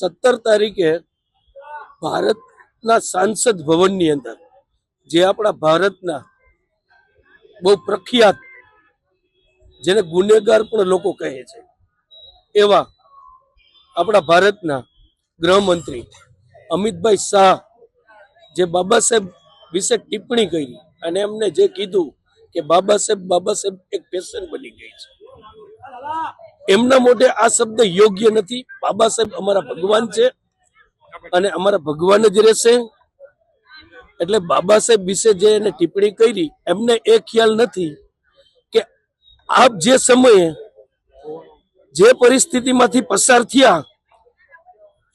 સત્તર તારીખે ભારતના સાંસદ ભવનની અંદર જે આપણા ભારતના બહુ પ્રખ્યાત, જેને ગુનેગાર પણ લોકો કહે છે, એવા આપણા ભારતના ગૃહમંત્રી અમિતભાઈ શાહ, જે બાબા સાહેબ વિશે ટિપ્પણી કરી અને એમને જે કીધું કે બાબા સાહેબ બાબા સાહેબ એક પેશન બની ગઈ છે. એમના મોઢે આ શબ્દ યોગ્ય નથી. બાબા સાહેબ અમારા ભગવાન છે અને અમારા ભગવાન જ રહેશે. એટલે બાબા સાહેબ વિશે જે એને ટિપ્પણી કરી, એમને એ ખ્યાલ નથી કે આપ જે સમયે જે પરિસ્થિતિમાંથી પસાર થયા,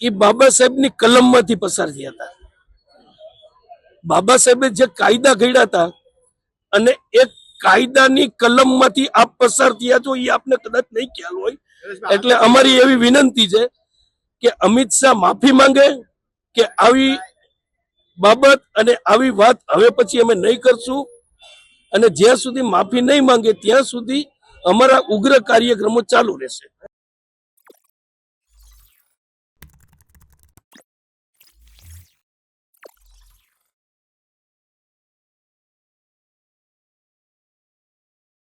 એ બાબા સાહેબની કલમમાંથી પસાર થયા હતા. બાબા સાહેબે જે કાયદા ઘડ્યા હતા અને એ કાયદાની કલમમાંથી આપ પસાર થયા છો એ આપને કદાચ નહીં ખ્યાલ હોય. એટલે અમારી એવી વિનંતી છે કે અમિત શાહ માફી માંગે કે આવી બાબત અને આવી વાત હવે પછી અમે નહીં કરશું. અને જ્યાં સુધી માફી નહીં માંગે, ત્યાં સુધી અમારા ઉગ્ર કાર્યક્રમો ચાલુ રહેશે.